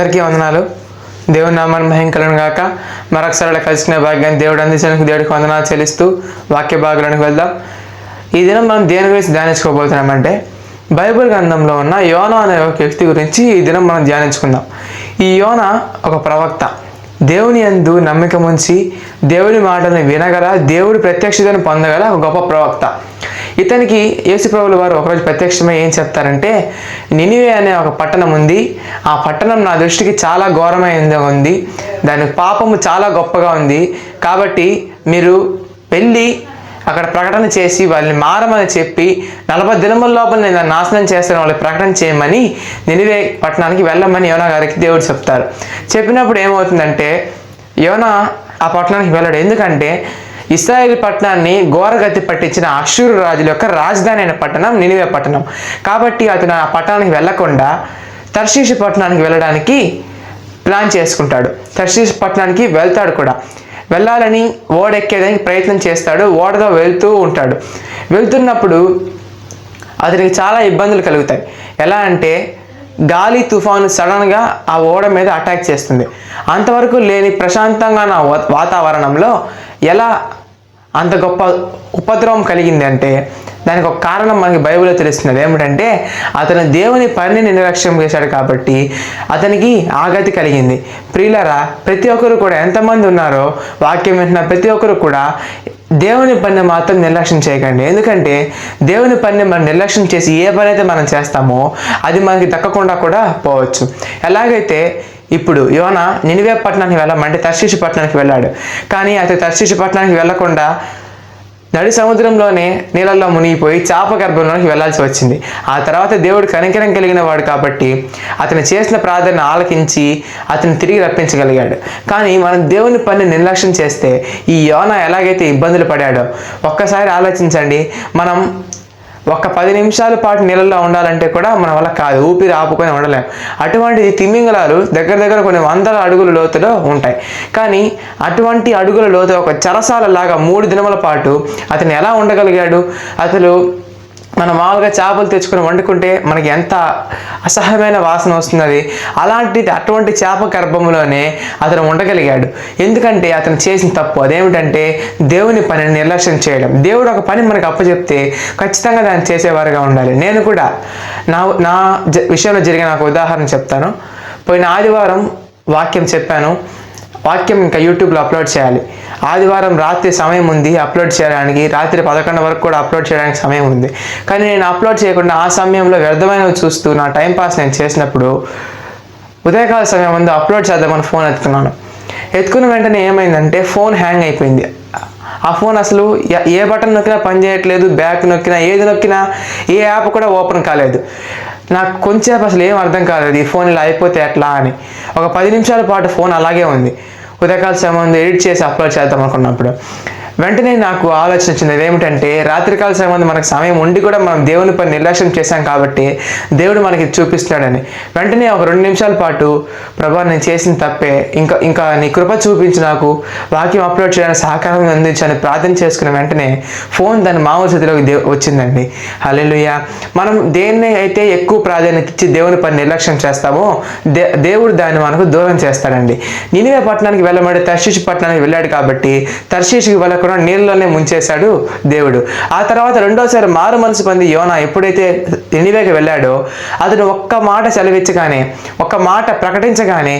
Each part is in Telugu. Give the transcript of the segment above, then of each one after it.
అందరికీ వందనాలు. దేవుని నామాన్ని మహింకలను గాక. మరొకసారి కలిసినే కలిసిన భాగ్యాన్ని దేవుడు అందించడానికి దేవుడికి వందనాలు చెల్లిస్తూ వాక్య భాగాలకు వెళ్దాం. ఈ దినం మనం దేని గురించి ధ్యానించుకోబోతున్నామంటే బైబిల్ గ్రంథంలో ఉన్న యోన అనే ఒక వ్యక్తి గురించి ఈ దినం మనం ధ్యానించుకుందాం. ఈ యోన ఒక ప్రవక్త. దేవుని యందు నమ్మకం ఉంచి దేవుని మాటలను వినగల దేవుడి ప్రత్యక్షతను పొందగల ఒక గొప్ప ప్రవక్త. ఇతనికి యేసుప్రభుల వారు ఒకరోజు ప్రత్యక్షమై ఏం చెప్తారంటే నినివే అనే ఒక పట్టణం ఉంది. ఆ పట్టణం నా దృష్టికి చాలా ఘోరమైనది ఉంది. దాని పాపము చాలా గొప్పగా ఉంది. కాబట్టి మీరు వెళ్ళి అక్కడ ప్రకటన చేసి వాళ్ళని మారమని చెప్పి నలభై దినముల లోపల నేను నాశనం చేస్తాను వాళ్ళు ప్రకటన చేయమని నినివే పట్టణానికి వెళ్ళమని యోనా గారికి దేవుడు చెప్తారు. చెప్పినప్పుడు ఏమవుతుందంటే యోనా ఆ పట్టణానికి వెళ్ళాడు. ఎందుకంటే ఇస్రాయేల్ పట్టణాన్ని ఘోరగతి పట్టించిన అక్షూరు రాజుల యొక్క రాజధాని అయిన పట్టణం నినివే పట్టణం. కాబట్టి అతను ఆ పట్టణానికి వెళ్ళకుండా తర్శీషు పట్టణానికి వెళ్ళడానికి ప్లాన్ చేసుకుంటాడు. తర్శీషు పట్టణానికి వెళ్తాడు కూడా. వెళ్ళాలని ఓడెక్కేదానికి ప్రయత్నం చేస్తాడు ఓడతో వెళ్తూ ఉంటాడు. వెళ్తున్నప్పుడు అతనికి చాలా ఇబ్బందులు కలుగుతాయి. ఎలా అంటే గాలి తుఫాను సడన్గా ఆ ఓడ మీద అటాక్ చేస్తుంది. అంతవరకు లేని ప్రశాంతంగా నా వా- వాతావరణంలో ఎలా అంత గొప్ప ఉపద్రవం కలిగింది అంటే దానికి ఒక కారణం మనకి బైబిల్లో తెలుస్తున్నది ఏమిటంటే అతను దేవుని పనిని నిర్లక్ష్యం చేశాడు కాబట్టి అతనికి ఆగతి కలిగింది. ప్రియులరా ప్రతి ఒక్కరు కూడా ఎంతమంది ఉన్నారో వాక్యం వింటున్న ప్రతి ఒక్కరు కూడా దేవుని పని మాత్రం నిర్లక్ష్యం చేయకండి. ఎందుకంటే దేవుని పని మనం నిర్లక్ష్యం చేసి ఏ పని అయితే మనం చేస్తామో అది మనకి దక్కకుండా కూడా పోవచ్చు. ఎలాగైతే ఇప్పుడు యోన నినివే పట్టణానికి వెళ్ళమంటే తర్శీషు పట్టణానికి వెళ్ళాడు. కానీ అతను తర్శీషు పట్టణానికి వెళ్ళకుండా నడి సముద్రంలోనే నీళ్ళల్లో మునిగిపోయి చాప గర్భంలోకి వెళ్ళాల్సి వచ్చింది. ఆ తర్వాత దేవుడు కనికరం కలిగిన వాడు కాబట్టి అతను చేసిన ప్రార్థన ఆలకించి అతను తిరిగి రప్పించగలిగాడు. కానీ మనం దేవుని పని నిర్లక్ష్యం చేస్తే ఈ యోన ఎలాగైతే ఇబ్బందులు పడాడో ఒక్కసారి ఆలోచించండి. మనం ఒక్క పది నిమిషాల పాటు నీళ్ళల్లో ఉండాలంటే కూడా మన వల్ల కాదు ఊపిరి ఆపుకొని ఉండలేం. అటువంటిది తిమింగలాలు దగ్గర దగ్గర కొన్ని వందల అడుగుల లోతులో ఉంటాయి. కానీ అటువంటి అడుగుల లోతు ఒక చరసాల లాగా మూడు దినముల పాటు అతను ఎలా ఉండగలిగాడు? అసలు మనం మామూలుగా చేపలు తెచ్చుకొని వండుకుంటే మనకి ఎంత అసహ్యమైన వాసన వస్తున్నది? అలాంటిది అటువంటి చేప గర్భంలోనే అతను ఉండగలిగాడు. ఎందుకంటే అతను చేసిన తప్పు అదేమిటంటే దేవుని పనిని నిర్లక్ష్యం చేయడం. దేవుడు ఒక పని మనకు అప్పచెప్తే ఖచ్చితంగా దాన్ని చేసేవారుగా ఉండాలి. నేను కూడా నా నా జ- విషయంలో జరిగిన ఒక ఉదాహరణ చెప్తాను. పోయిన ఆదివారం వాక్యం చెప్పాను. వాక్యం ఇంకా యూట్యూబ్లో అప్లోడ్ చేయాలి. ఆదివారం రాత్రి సమయం ఉంది అప్లోడ్ చేయడానికి. రాత్రి పదకొండు వరకు కూడా అప్లోడ్ చేయడానికి సమయం ఉంది. కానీ నేను అప్లోడ్ చేయకుండా ఆ సమయంలో వ్యర్థమైనవి చూస్తూ నా టైం పాస్ నేను చేసినప్పుడు ఉదయకాల సమయం ముందు అప్లోడ్ చేద్దామని ఫోన్ ఎత్తుకున్నాను. ఎత్తుకున్న వెంటనే ఏమైందంటే ఫోన్ హ్యాంగ్ అయిపోయింది. ఆ ఫోన్ అసలు ఏ బటన్ నొక్కినా పని చేయట్లేదు బ్యాక్ నొక్కినా ఏది నొక్కినా ఏ యాప్ కూడా ఓపెన్ కాలేదు. నాకు కొంచెంసేపు అసలు ఏం అర్థం కాలేదు. ఈ ఫోన్ ఇలా అయిపోతే ఎట్లా అని. ఒక పది నిమిషాల పాటు ఫోన్ అలాగే ఉంది. ఉదయకాల సమయం ఎడిట్ చేసి అప్లోడ్ చేద్దాం అనుకున్నప్పుడు. వెంటనే నాకు ఆలోచన వచ్చింది అదేమిటంటే రాత్రికాల సమయం మనకు సమయం ఉండి కూడా మనం దేవుని పని నిర్లక్ష్యం చేశాం కాబట్టి దేవుడు మనకి చూపిస్తున్నాడని. వెంటనే ఒక రెండు నిమిషాల పాటు ప్రభా నేను చేసిన తప్పే. ఇంకా ఇంకా నీ కృప చూపించి నాకు వాక్యం అప్లోడ్ చేయడానికి సహకారం అందించని ప్రార్థన చేసుకున్న వెంటనే ఫోన్ దాని మామూలు స్థితిలోకి దే వచ్చిందండి. హలెలుయ మనం దేన్ని అయితే ఎక్కువ ప్రాధాన్యత ఇచ్చి దేవుని పని నిర్లక్ష్యం చేస్తామో దే దేవుడు దాన్ని మనకు దూరం చేస్తాడండి. నినివే పట్టణానికి వెళ్ళమడి తర్షీషు పట్టణానికి వెళ్ళాడు కాబట్టి తర్షీషుకి వెళ్ళకుండా నీళ్ళలోనే ముంచేశాడు దేవుడు. ఆ తర్వాత రెండోసారి మారు మనసు పొంది యోనా ఎప్పుడైతే ఎనివేకి వెళ్ళాడో అతను ఒక్క మాట సెలవిచ్చగానే ఒక్క మాట ప్రకటించగానే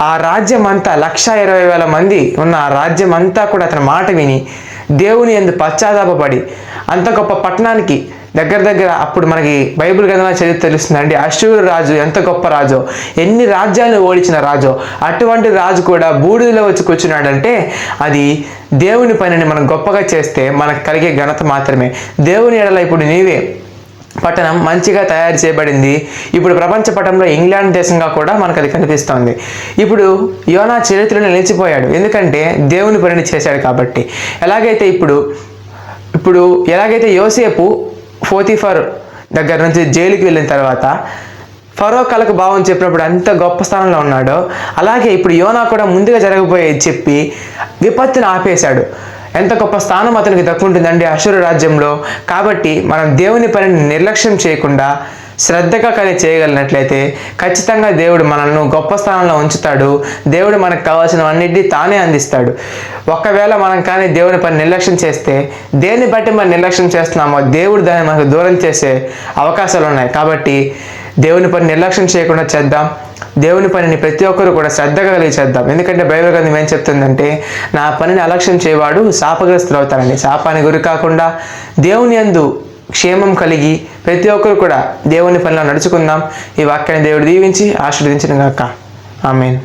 ఆ రాజ్యం అంతా లక్ష ఇరవై వేల మంది ఉన్న ఆ రాజ్యం అంతా కూడా అతని మాట విని దేవుని ఎందు పశ్చాత్తాపపడి అంత గొప్ప పట్టణానికి దగ్గర దగ్గర అప్పుడు మనకి బైబిల్ గ్రంథంలో చరిత్ర తెలుస్తుందండి అశ్వరు రాజు ఎంత గొప్ప రాజో ఎన్ని రాజ్యాలను ఓడించిన రాజో అటువంటి రాజు కూడా బూడిదలో వచ్చి కూర్చున్నాడంటే అది దేవుని పనిని మనం గొప్పగా చేస్తే మనకు కలిగే ఘనత మాత్రమే. దేవుని ఎడల ఇప్పుడు నీవే. పట్టణం మంచిగా తయారు చేయబడింది. ఇప్పుడు ప్రపంచ పటంలో ఇంగ్లాండ్ దేశంగా కూడా మనకు అది కనిపిస్తోంది. ఇప్పుడు యోనా చరిత్రలో నిలిచిపోయాడు. ఎందుకంటే దేవుని పనిని చేశాడు కాబట్టి. ఎలాగైతే ఇప్పుడు ఇప్పుడు ఎలాగైతే యోసేపు ఫోతిఫర్ దగ్గర నుంచి జైలుకి వెళ్ళిన తర్వాత ఫరో కళకు భావం చెప్పినప్పుడు అంత గొప్ప స్థానంలో ఉన్నాడో అలాగే ఇప్పుడు యోనా కూడా ముందుగా జరగబోయేది చెప్పి విపత్తును ఆపేశాడు. ఎంత గొప్ప స్థానం అతనికి దక్కుంటుందండి అసురు రాజ్యంలో. కాబట్టి మనం దేవుని పనిని నిర్లక్ష్యం చేయకుండా శ్రద్ధగా కానీ చేయగలిగినట్లయితే ఖచ్చితంగా దేవుడు మనల్ని గొప్ప స్థానంలో ఉంచుతాడు. దేవుడు మనకు కావాల్సినవన్నిటినీ తానే అందిస్తాడు. ఒకవేళ మనం కానీ దేవుని పని నిర్లక్ష్యం చేస్తే దేన్ని బట్టి మనం నిర్లక్ష్యం చేస్తున్నామో దేవుడు దాన్ని మనకు దూరం చేసే అవకాశాలు ఉన్నాయి. కాబట్టి దేవుని పని నిర్లక్ష్యం చేయకుండా చేద్దాం. దేవుని పనిని ప్రతి ఒక్కరు కూడా శ్రద్ధగా కలిగి చేద్దాం. ఎందుకంటే బైబిల్ గ్రంథం ఏం చెప్తుందంటే నా పనిని అలక్ష్యం చేయవాడు శాపగ్రస్తులు అవుతారని శాపానికి గురి కాకుండా దేవుని యందు క్షేమం కలిగి ప్రతి ఒక్కరు కూడా దేవుని పనిలో నడుచుకుందాం. ఈ వాక్యాన్ని దేవుడు దీవించి ఆశీర్వదించిన గాక. ఆమెన్.